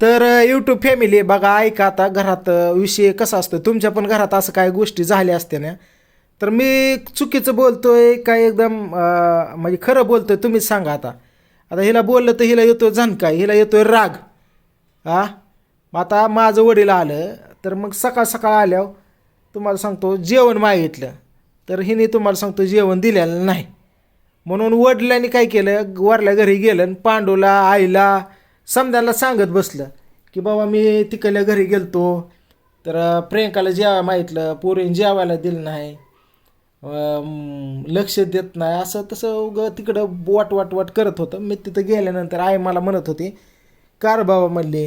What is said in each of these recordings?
तर YouTube family बघा ऐका आता घरात विषय कसा असतो. तुमच्या पण घरात असं काय गोष्टी झाल्या असत्या ना? तर मी चुकीचं बोलतोय काय एकदम म्हणजे खरं बोलतोय तुम्हीच सांगा आता. आता हिला बोललं तर हिला येतोय झणकाय हिला येतोय राग. हा आता माझं वडील आलं तर मग सकाळ सकाळ आल्यावर तुम्हाला सांगतो जेवण मागितलं तर हिने तुम्हाला सांगतो जेवण दिलेलं नाही. म्हणून वडिलांनी काय केलं? वरल्या घरी गेलं पांडूला आईला समद्यांना सांगत बसलं की बाबा मी तिकडल्या घरी गेलतो. तर प्रियंकाला जेवा माहितलं पोरीने जेवायला दिलं नाही. लक्ष देत नाही. असं तसं उगं तिकडं वाट वाट वाट करत होतं. मी तिथं गेल्यानंतर आई मला म्हणत होती कार बाबा म्हणले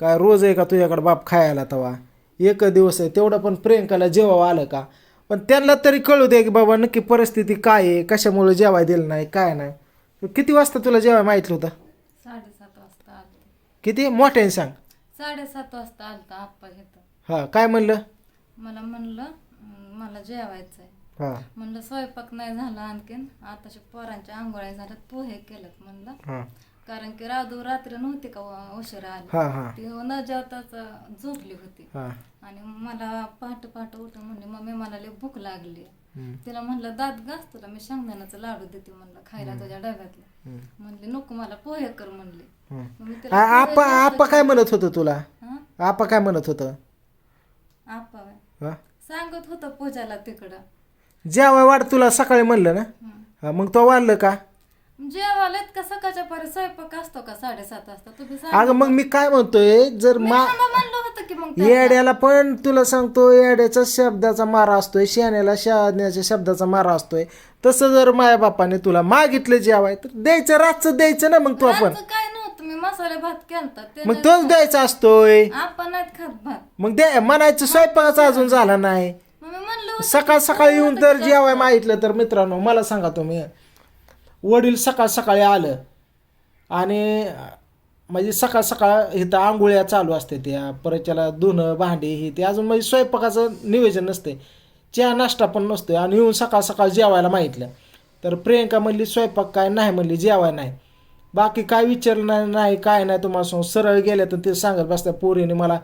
काय रोज आहे का तुझ्याकडं बाप खायला तवा? एक दिवस आहे तेवढं पण प्रियंकाला जेवा आलं का? पण त्यांना तरी कळू दे की बाबा नक्की परिस्थिती काय आहे? कशामुळे जेवाय दिलं नाही? काय नाही? किती वाजता तुला जेवाय माहितलं होतं? किती? मोठ्याने सांग. साडेसात वाजता आलता आप्पा घेतं. हां काय म्हणलं? मला म्हणलं "अं, मला जेवायचं आहे. हां. म्हणलं स्वयंपाक नाही झाला आणखीन. आताच्या पोरांच्या आंघोळ्या झाल्यात पोहे केलेत म्हणलं. हां. कारण की राधू रात्री नव्हती का उ- उशिरा आली. हां हां. ती न जेवताच झोपली होती. हां. आणि मला पहाटे पहाटे उठून म्हणले मम्मी मला लई भूक लागली. तिला म्हणलं दात घास तुला मी शेंगदाण्याचं लाडू देते म्हणलं खायला तुझ्या डब्यातलं. म्हणली नको मला पोहे कर म्हणली. आपा आपा काय म्हणत होतं तुला? आपा काय म्हणत होतं. हां? सांगत होतं पूजाला तिकडं. जेवाय वाढ तुला सकाळी म्हणलं ना? मग तो वाढलं का? जेवायला का सकाळच्या परी स्वयंपाक असतो का? साडेसात वाजता? तुम्ही सांग. अगं मग मी काय म्हणतोय? जर मी मा थांबा म्हणलं होतं की मग त्यांना. येड्याला पण तुला सांगतो येड्याचा शब्दाचा मारा असतोय शहाण्याला शहाण्याच्या शब्दाचा मारा असतोय. तसं जर माया बापाने तुला मागितलं जेवाय तर द्यायचं रातचं द्यायचं ना मग तो आपण. रातचं काय नव्हतं? मी मसाले भात केलता. ते मग तोच द्यायचा असतोय. आपण नाहीत खात भात. मग द्या म्हणायचं स्वयंपाकाचा अजून झाला नाही. मग मी म्हणलं होतं सकाळ सकाळी येऊन तर जेवाय मागितलं तर मित्रांनो मला सांगा तुम्ही. वडील सकाळ सकाळी आलं. आणि म्हणजे सकाळ सकाळ इथं आंघोळ्या चालू असते त्या. परत त्याला धुणं भांडी हे ते. अजून म्हणजे स्वयंपाकाचं नियोजन नसते. चहा नाश्ता पण नसतो. आणि येऊन सकाळ सकाळ जेवायला मागितलं. तर प्रियंका म्हणली स्वयंपाक काय नाही म्हणली जेवाय नाही. बाकी काय विचारलं नाही काय नाही तुम्हाला सांग. सरळ गेल्या तर ते सांगत बसत्या पोरीने मला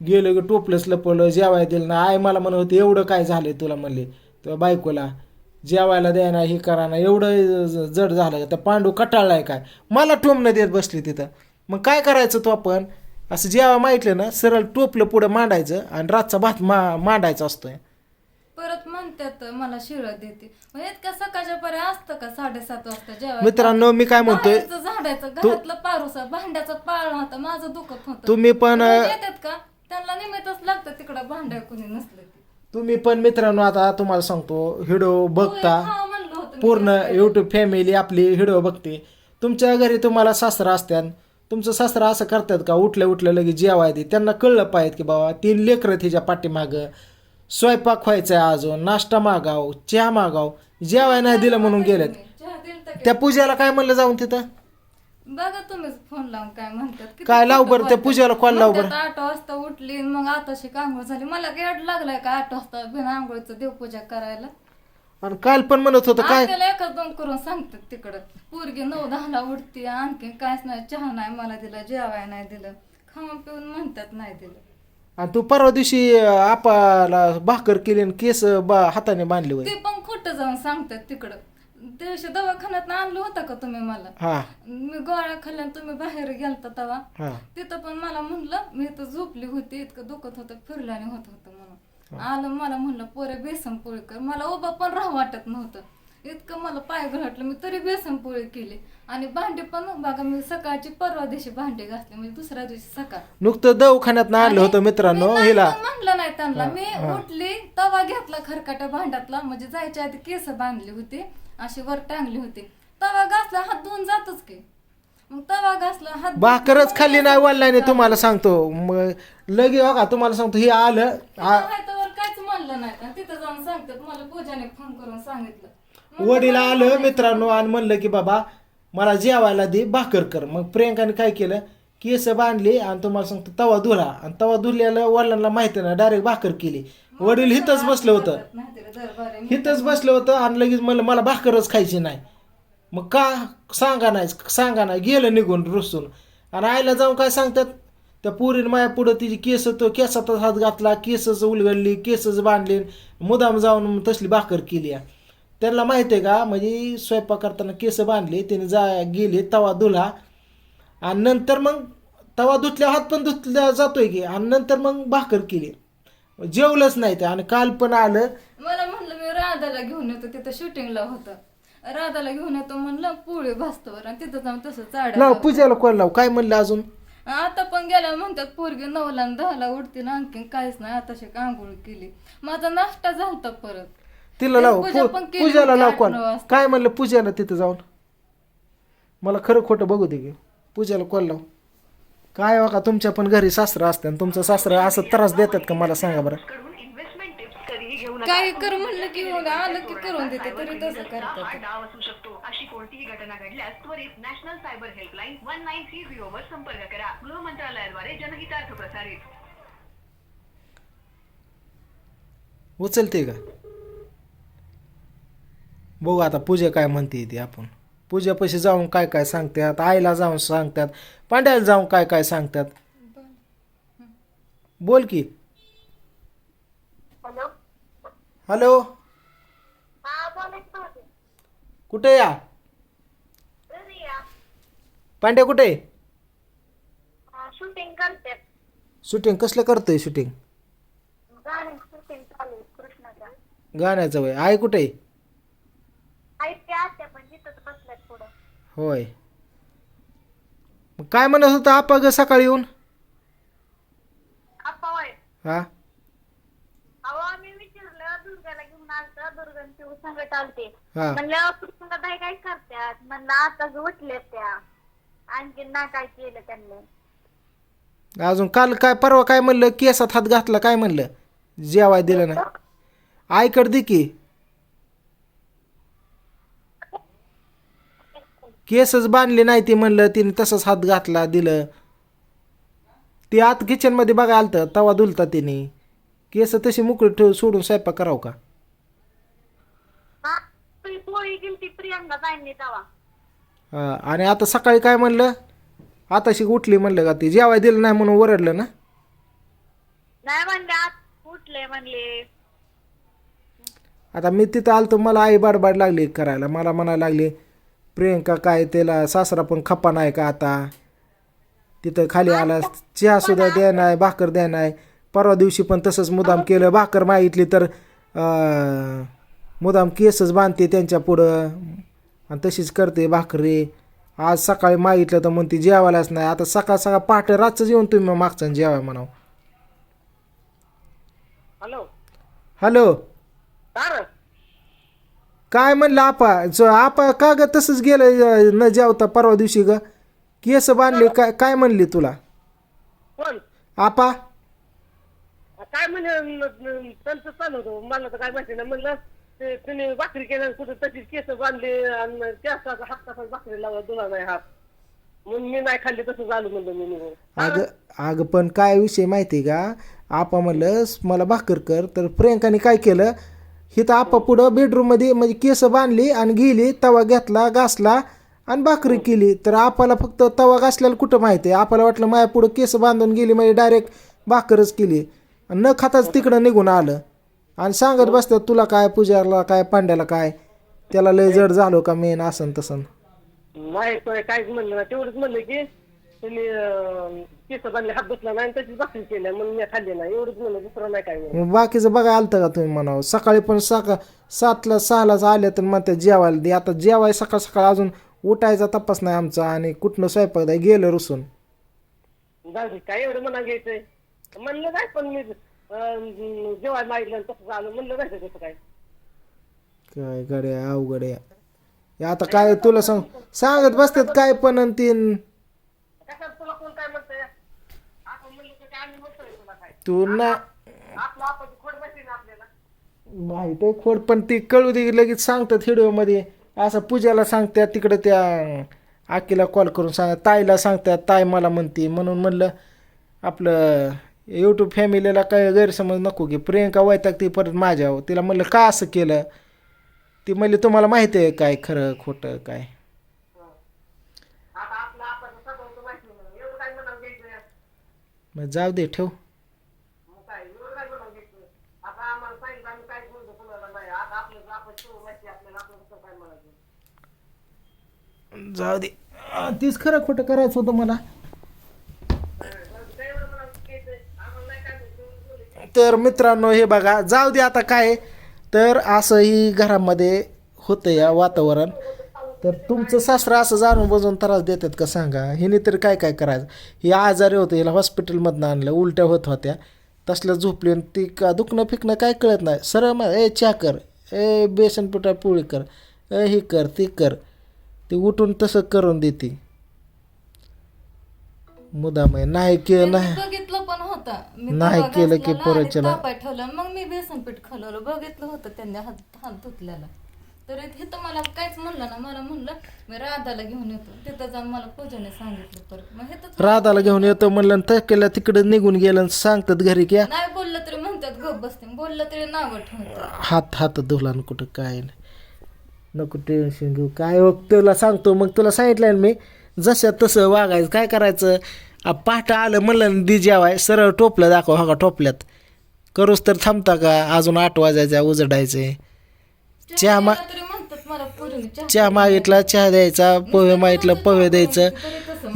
गेलो की टोपलंच लपवलं जेवाय दिलं ना आई मला म्हणत होती एवढं काय झालं तुला? म्हणले. तुला बायकोला जेवायला द्या ना हे करा ना एवढं जड झालं का? त्या पांडू कटाळलाय काय? मला टोमणं देत बसली तिथं. मग काय करायचं तो आपण? असं जेव्हा माहितलं ना सरळ टोपलं पुढं मांडायचं आणि रातचा भात मा मांडायचा असतोय. परत म्हणतात मला शिळ देते. मग इतक्या सकाळच्या परी असतं का साडेसात वाजता जेवायला? मित्रांनो मी काय म्हणतोय? झाडायचं घरातलं पारुसा भांड्याचं पाळ होता माझं दुखत होतं. तुम्ही पण येतात का? त्यांना निमित्तच लागतं तिकडं भांड्या कुणी नसलं तुम्ही पण मित्रांनो आता तुम्हाला सांगतो व्हिडिओ बघता. पूर्ण यूट्यूब फॅमिली आपली व्हिडिओ बघते. तुमच्या घरी तुम्हाला सासरा असत्यान तुमचं सासरा असं करतात का? उठल्या उठल्या लगेच जेवाय दे. त्यांना कळलं पाहिजे की बाबा तीन लेकरं तिच्या पाठीमागं. स्वयंपाक व्हायचा आहे अजून नाश्ता मागाव चहा मागाव. जेवाय नाही दिलं म्हणून गेलेत? त्या पूजाला काय म्हणलं जाऊन तिथं? बघा तुम्हीच फोन लावून काय म्हणतात. किती काय लाव बरं? त्या. पूजाला कॉल लाव बरं. म्हणतात आठ वाजता उठली आणि मग आताशी आंघोळ झाली. मला गेड लागलाय का आठ वाजता बिना आंघोळीचं देवपूजा करायला? आणि काल पण म्हणत होतं काय? एकच दोन करून सांगतात तिकडं. पोरगी नऊ दहाला उठते आणखी काहीच नाही चहा नाही मला दिलं जेवाय नाही दिलं खाऊन पिऊन म्हणतात नाही दिलं. आणि तू परवा दिवशी अं, आपाला भाकर केली आणि केस बा हाताने बांधले होते ते पण खोटं जाऊन सांगतात तिकडं. दिवशी दवाखान्यात आणलं होतं का तुम्ही मला? हा. मी गोळ्या खाल्ल्या तुम्ही बाहेर गेलता तेव्हा हा. तिथं पण मला म्हणलं मी इथं झोपली होती इतकं दुखत होतं फिरल्याने होत होतं म्हणून. आलं मला म्हणलं पोरे बेसन पोळी कर. मला उभं पण राह वाटत नव्हतं. इतकं मला पाय घाटलं मी तरी बेसन पोळी केली. आणि भांडी पण बघा मी सकाळची परवा दिवशी भांडी घासली म्हणजे दुसऱ्या दिवशी सकाळ. नुकतं दवाखान्यात आणलं होतं मित्रांनो मी नाही हिला. पण म्हणलं नाही त्यांना. मी उठली तवा घेतला खरकाट्या भांड्यातला म्हणजे जायच्या आधी केस बांधली होती. अशी वर टांगली होती. तवा घासला हात धुवून जातच की. मग तवा घासला हात धुवून- भाकरच खाल्ली नाही वडिलांनी तुम्हाला सांगतो. मग लगे बघा तुम्हाला सांगतो हे आलं आ- काहीच म्हणलं नाही आणि तिथं जाऊन सांगतात मला पूजाने फोन करून सांगितलं. वडील आलं मित्रांनो आणि म्हणलं की बाबा मला जेवायला दे भाकर कर. मग प्रियंकाने काय केलं? केस बांधली आणि तुम्हाला सांगतो तवा धुला. आणि तवा धुल्याला वडिलांना माहिती ना डायरेक्ट भाकर केली. वडील हिथंच बसलं होतं. हिथंच बसलं होतं आणि लगेच म्हणलं मला भाकरच खायची नाही. मग का? सांगा नाही सांगा नाही. गेलं निघून रुसून. आणि आईला जाऊन काय सांगतात? त्या पोरीनं माया पुढं तिची केस तो केसातच हात घातला केसच उलगडली केसच बांधली. मुदाम जाऊन तसली भाकर केली. त्यांना माहिती आहे का? म्हणजे स्वयंपाक करताना केस बांधले त्याने जा गेले तवा धुला. आणि नंतर मग तवा धुतल्या हात पण धुतल्या जातोय की. आणि नंतर मग भाकर केली. जेवलंच नाही ते. आणि काल पण आलं. मला म्हणलं मी राधाला घेऊन येतो. तिथं शूटिंगला होतं. राधाला घेऊन येतो म्हणलं पोळी भाजतोवर. आणि तिथं जाऊन तसं चाड लाव पूजाला कोण लाव? काय म्हणलं अजून? आता पण गेल्या म्हणतात पोरगी नऊला आणि दहाला उठते ना आणखीन. काहीच नाही आताशी आंघोळ केली. माझा नाश्ता झालता परत. तिला लाव. पूजा पू- पण केली पूजाला होती लाव वाजता. काय म्हणलं पूजाला तिथं जाऊन? मला खरं खोटं बघू दे की. पूजाला कॉल लाव? काय बघा तुमच्या पण घरी सासरं असतं आणि तुमचं सासरं असं त्रास देतात का मला सांगा बरं? कडून इन्व्हेस्टमेंट टिप्स कधीही घेऊ नका काही कर म्हणलं की आलं की करून देते तरी तसं हा करतात. डाव असू शकतो अशी कोणतीही घटना घडल्यास त्वरित national cyber helpline one nine three zero वर संपर्क करा गृह मंत्रालयाद्वारे जनहितार्थ प्रसारित उचलते का? बघू आता पूजा काय म्हणते ती आपण. पूजापाशी जाऊन काय काय सांगतात आईला जाऊन सांगतात पांड्याला जाऊन काय काय सांगतात बोल की. हॅलो. हा कुठे या? पांड्या कुठे? शूटिंग करते शूटिंग कसलं करतोय शूटिंग गाण्याचं वय. आई कुठे आहेत ते आत्या पण तिथंच बसल्यात पुढं होय. मग काय म्हणत होतं आपा ग सकाळी येऊन? आप्पा होय. हा? अहो आम्ही विचारलं दुर्गाला घेऊन आलतं. संगत आलते. हा. म्हणलं कृष्णा ताई काय करतात म्हणलं आताच उठल्यात त्या. आणखी ना काय केलं त्यांनी. अजून काल काय परवा काय म्हणलं? केसात हात घातला काय म्हणलं? जेवाय दिलं ना आईकडे दे की. केसच बांधले नाही ती म्हणलं तिने तसंच हात घातला दिलं. ती आत किचनमध्ये बघा आलतं तवा दुलता तिने. केस तशी मोकळी ठेव सोडून स्वयंपाक करावं का? हा आणि आता सकाळी काय म्हणलं? आताशी उठली म्हणलं का ती? जेवाय दिलं नाही म्हणून ओरडलं ना? नाही म्हणले उठले म्हणले. आता मी तिथं आलतो मला आई बाडबाड लागली करायला. मला म्हणायला लागली प्रियंका काय त्याला सासरा पण खप्पा नाही का आता? तिथं खाली आला चहा सुद्धा द्या नाही भाकर द्या नाही. परवा दिवशी पण तसंच मुदाम केलं भाकर मागितली तर मुदाम केसच बांधते त्यांच्या पुढं. आणि तशीच करते भाकरी आज सकाळी मागितलं तर म्हणते जेवायलाच नाही. आता सकाळ सकाळ पहाटे रातचं जेवण तुम्ही मागचा जेवाय म्हणावं. हॅलो. हॅलो. काय म्हणलं आपा? ज- आपा का ग तसंच गेलं न जेवता परवा दिवशी ग? केस बांधले काय काय म्हणली तुला? कोण? आपा? काय म्हणजे त्यांचं चालू होतं. मला तर काय माहिती नाही. म्हणलं ते तुम्ही भाकरी केल्या कुठं तशीच केस बांधले आणि हात तसाच भाकरी लावला दुना नाही हात. म्हणून मी नाही खाल्ली तसं झालं म्हणलं मी निघून. अगं अगं पण काय विषय माहिती आहे का? आपा म्हणलं मला भाकर कर. तर प्रियंकाने काय केलं? हिथं आपा पुढं बेडरूममध्ये म्हणजे केस बांधली आणि गेली तवा घेतला घासला आणि भाकरी केली. तर आपाला फक्त तवा घासल्याला कुठं माहिती आहे? आपाला वाटलं माझ्या पुढं केस बांधून गेली म्हणजे डायरेक्ट भाकरच केली. आणि न खाताच तिकडं निघून आलं. आणि सांगत बसतात तुला काय पूजाला काय पांड्याला काय? त्याला लय जड झालो का मेन असं तसन तसं नाही काहीच म्हणलं तेवढंच म्हणलं की तुम्ही अं, केस बांधले हात नाही आणि तशीच भाकरी केल्या म्हणून मी खाल्ली नाही एवढंच म्हणलं दुसरं नाही काय म्हणलं मग बाकीचं बघा आलतं का तुम्ही म्हणावं? सकाळी पण सकाळ सातला सहालाच आले तर मग ते जेवायला दे. आता जेवाय सकाळ सकाळ अजून उठायचा तपास नाही आमचा आणि कुठनं स्वयंपाक द्या गेलं रुसून. जाऊ दे काय एवढं म्हणा घ्यायचंय? म्हणलं नाही पण मी अं, जेवायला मागितलं आणि तसं झालं म्हणलं नाही तसं काय? काय गड्या अवघड आहे. हे आता काय तुला सांग सांगत बसतात काय पण आणि तीन कसं तुला कोण काय म्हणतंय आपण म्हणलं तर काय आम्ही म्हणतोय तुला काय तू ना माहीत आहे खोड पण ती कळू दे लगेच सांगतात व्हिडिओमध्ये असं पूजाला सांगतात तिकडं त्या आकीला कॉल करून सांगतात ताईला सांगतात ताई मला म्हणते म्हणून म्हणलं आपलं यूट्यूब फॅमिलीला काय गैरसमज नको की प्रियंका वैताग ती परत माझ्यावर. तिला म्हणलं का असं केलं? ती म्हणली तुम्हाला माहिती आहे काय खरं खोटं काय आता आपलं आपण सगळं माहिती नाही एवढं काय म्हणावं घ्यायचं मग जाऊ दे ठेव मग काय एवढं काय बोलावं घेतलं? आता आम्हाला सांगितलं आम्ही काय बोलतो कुणाला नाही आता आपलं आपण ठेवू माहिती आपल्याला मग जाऊ दे ठेव. जाऊ दे. तीच खरं खोटं करायचं होतं मला. तर मित्रांनो हे बघा जाऊ दे आता काय तर असंही घरामध्ये होतं या वातावरण. तर तुमचं सासरा असं जाणून बजून त्रास देतात का सांगा? हिने तर काय काय करायचं? हे आजारी होतं हिला हॉस्पिटलमधनं आणलं उलट्या होत होत्या. तसल्या झोपली ती का दुखणं फिकणं काय कळत नाही. सरळ मग ए चहा कर. ए बेसन पिठा पोळी कर. ए हे कर ते कर. ते उठून तसं करून देते. मुदाम आहे नाही केलं नाही. त्यांनी बघितलं पण होतं. मी नाही केलं की पोराच्याला- तापाय ठेवलं. मग मी बेसन पीठ बघितलं होतं त्यांनी हात हात धुतल्याला तर हे तर मला काहीच म्हणलं ना मला म्हणलं मी राधाला घेऊन येतो. तिथं जाऊन मला पूजाने सांगितलं परत मग हे तर राधाला घेऊन येतो म्हणलं आणि थकेला तिकडे निघून गेलं आणि सांगतात घरी की नाही बोललं तरी म्हणतात गप बसते. बोललं तरी नाव ठेवतात. हात हात धुला आणि कुठं काय नाही. नको टेन्शन घेऊ. काय हो तुला सांगतो मग तुला सांगितलं ना मी जसं तसं वागायचं. काय करायचं? आ, पहाटं आलं म्हणलं दी जेवाय सरळ टोपलं दाखव हा का टोपल्यात. करूस तर थांबता का? अजून आठ वाजायचा उजडायचे चहा मा चहा मागितला चहा द्यायचा पोहे मागितलं पोहे द्यायचं.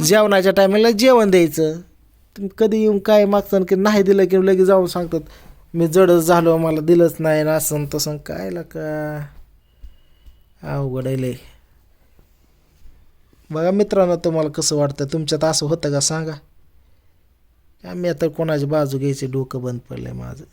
जेवणाच्या टायमाला जेवण द्यायचं. तुम्ही कधी येऊन काय मागता की नाही दिलं की लगेच जाऊन सांगतात मी जडच झालो मला दिलंच नाही ना असं तसं काय का अवघड आहे बघा मित्रांनो तुम्हाला कसं वाटतं तुमच्यात असं होतं का? सांगा. आम्ही आता कोणाची बाजू घ्यायची डोकं बंद पडलंय माझं.